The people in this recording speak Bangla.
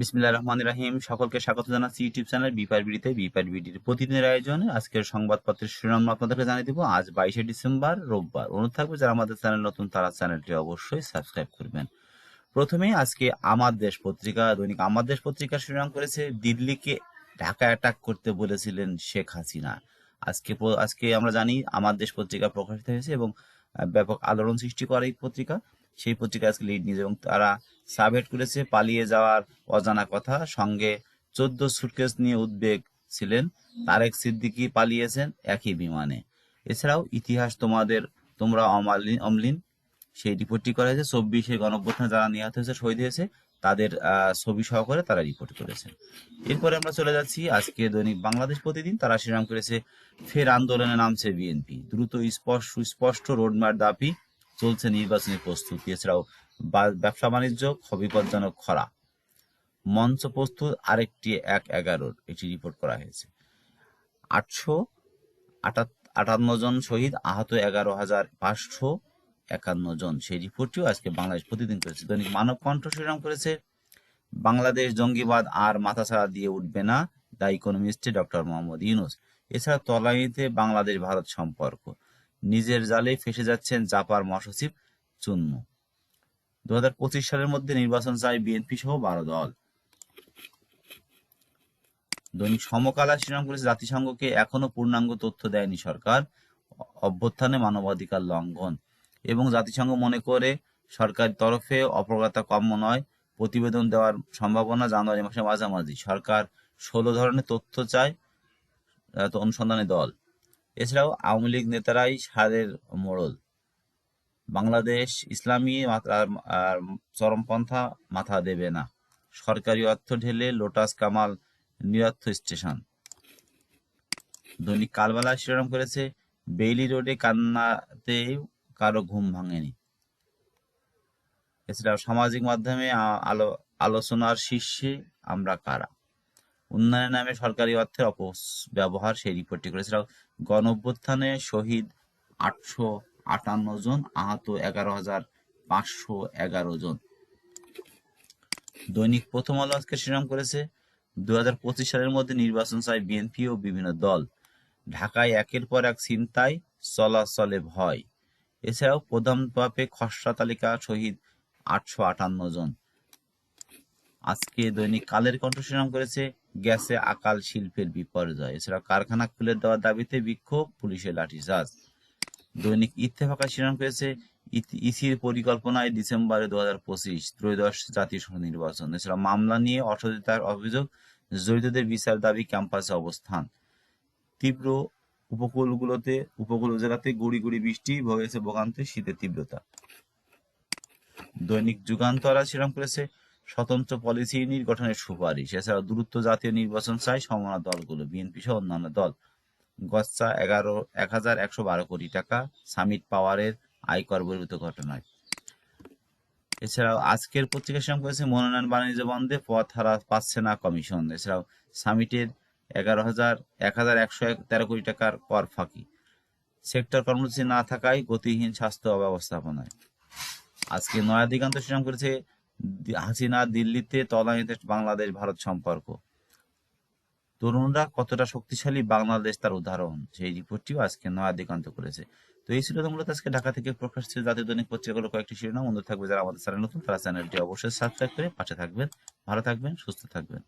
বিসমিল্লাহ রহমান রাহিম। সকলকে স্বাগত জানাচ্ছি ইউটিউব চ্যানেল বিপার বিডিতে। বিপার বিডির প্রতিদিনের আয়োজনে আজকের সংবাদপত্রের শিরোনাম আপনাদেরকে জানিয়ে দিব। আজ বাইশে ডিসেম্বর, রোববার। অনুরোধ থাকবে যারা আমাদের চ্যানেল নতুন, তারা চ্যানেলটি অবশ্যই সাবস্ক্রাইব করবেন। প্রথমেই আজকে আমার দেশ পত্রিকা, দৈনিক আমার দেশ পত্রিকার শিরোনাম করেছে, দিল্লিকে ঢাকা অ্যাটাক করতে বলেছিলেন শেখ হাসিনা। আজকে আজকে আমরা জানি, আমার দেশ পত্রিকা প্রকাশিত হয়েছে এবং ব্যাপক আলোড়ন সৃষ্টি করে এই পত্রিকা। সেই পত্রিকা আজকে লিড নিয়েছে এবং তারা সাবহেড করেছে, পালিয়ে যাওয়ার অজানা কথা। সঙ্গে চোদ্দ সুটকেস নিয়ে উদ্বেগ ছিলেন। তারেক সিদ্দিকী পালিয়েছেন একই বিমানে। এছাড়াও ইতিহাস তোমাদের, তোমরা অমালিন অমলিন, সেই রিপোর্টটি করা হয়েছে। চব্বিশে গণঅভ্যুত্থানে যারা নিহত হয়েছে, শহীদ হয়েছে, তাদের ছবি সহকারে তারা রিপোর্ট করেছেন। এরপরে আমরা চলে যাচ্ছি আজকে দৈনিক বাংলাদেশ প্রতিদিন। তারা শিরাম করেছে, ফের আন্দোলনে নামছে বিএনপি। দ্রুত স্পষ্ট সুস্পষ্ট রোডম্যাপ দাবি চলছে নির্বাচনী প্রস্তুতি। এছাড়াও ব্যবসা বাণিজ্য বিপজ্জনক খরা। মঞ্চ প্রস্তুত আরেকটি এক এগারোর, এটি রিপোর্ট করা হয়েছে। আটশো আটান্ন জন শহীদ, আহত এগারো হাজার পাঁচশো একান্ন জন। সেই রিপোর্টটিও আজকে বাংলাদেশ প্রতিদিন করেছে। দৈনিক মানব কণ্ঠ শিরোনাম করেছে, বাংলাদেশ জঙ্গিবাদ আর মাথাছাড়া দিয়ে উঠবে না, দ্য ইকোনমিস্টে ডক্টর মোহাম্মদ ইউনুস। এছাড়া তলানিতে বাংলাদেশ ভারত সম্পর্ক। নিজের জালে ফেসে যাচ্ছেন জাপার মহাসচিব চুন্নু দু হাজার পঁচিশ সালের মধ্যে নির্বাচন চায় বিএনপি সহ বারো দল। দৈনিক সমকালা শিরোনাম করেছে, জাতিসংঘকে এখনও পূর্ণাঙ্গ তথ্য দেয়নি সরকার, অভ্যুত্থানে মানবাধিকার লঙ্ঘন। এবং জাতিসংঘ মনে করে সরকার তরফে অপরাগতা কাম্য নয়, প্রতিবেদন দেওয়ার সম্ভাবনা জানুয়ারি মাসে মাঝামাঝি। সরকার ষোলো ধরনের তথ্য চায় অনুসন্ধানী দল। এছাড়াও আওয়ামী লীগ নেতারাই সারের মোড়ল। বাংলাদেশ ইসলামী চরমপন্থা মাথা দেবে না। সরকারি অর্থ ঢেলে লোটাস কামাল নিরর্থ স্টেশন। দৈনিক কালবেলা শিরোনাম করেছে, বেইলি রোডে কান্নাতে কারও ঘুম ভাঙেনি। এছাড়াও সামাজিক মাধ্যমে আলো আলোচনার শীর্ষে আমরা কারা? উন্নয়নের নামে সরকারি অর্থের অপব্যবহার সেই রিপোর্টটি করে এছাড়াও গণ অভ্যুত্থানে শহীদ আটশো আটান্ন জন, আহত এগারো হাজার পাঁচশো এগারো জন। দৈনিক প্রথম আলো আজকে শিরোনাম করেছে। দুই হাজার পঁচিশ সালের মধ্যে নির্বাচন চায় বিএনপি ও বিভিন্ন দল। ঢাকায় একের পর এক ছিনতাই, চলাচলে ভয়। এছাড়াও প্রধান খসড়া তালিকা শহীদ আটশো আটান্ন জন। আজকে দৈনিক কালের কণ্ঠ শিরোনাম করেছে গ্যাসে আকাল শিল্পের বিপর্যয়। এছাড়া কারখানা খুলে দেওয়ার দাবিতে বিক্ষোভ, পুলিশের লাঠিচার্জ দৈনিক ইত্তেফাকা শিরোনাম করেছে ইসির পরিকল্পনায় ডিসেম্বরে দু হাজার পঁচিশ ত্রয়োদশ জাতীয় নির্বাচন। এছাড়া মামলা নিয়ে অসদিতার অভিযোগ, জড়িতদের বিচার দাবি ক্যাম্পাসে অবস্থান। তীব্র উপকূলগুলোতে, উপকূল জেলাতে গুড়ি গুড়ি বৃষ্টি ভয়েছে ভোগান্তে শীতের তীব্রতা। দৈনিক যুগান্তরা শিরোনাম করেছে স্বতন্ত্র পলিসি ইউনিট গঠনের সুপারিশ। এছাড়া দ্রুত জাতীয় নির্বাচন চাই সমমনা দলগুলো, বিএনপি সহ অন্যান্য দল। গচ্চা এগারো, এক হাজার একশো বারো কোটি টাকা সামিট পাওয়ারের আয়কর বহির্ভূত ঘটনায়। এছাড়াও আজকের পত্রিকা শিরোনাম করেছে মনোনয়ন বাণিজ্য বন্ধে পথ হারা পাচ্ছে না কমিশন। এছাড়াও সামিটের এগারো হাজার, এক হাজার একশো এক- তেরো কোটি টাকার কর ফাঁকি। সেক্টর কর্মসূচি না থাকায় গতিহীন স্বাস্থ্য ব্যবস্থাপনায় আজকে নয়া দিগান্ত শিরোনাম করেছে হাসিনা দিল্লিতে তলানিতে বাংলাদেশ, ভারত সম্পর্ক। তরুণরা কতটা শক্তিশালী বাংলাদেশ তার উদাহরণ। সেই রিপোর্টটিও আজকে নয়া দিগান্ত করেছে। তো এই ছিল মূলত আজকে ঢাকা থেকে প্রকাশিত জাতীয় দৈনিক পত্রিকাগুলো কয়েকটি শিরোনাম। অনুরোধ থাকবে যারা আমাদের চ্যানেল নতুন, তারা চ্যানেলটি অবশ্যই সাবস্ক্রাইব করে পাশে থাকবেন। ভালো থাকবেন, সুস্থ থাকবেন।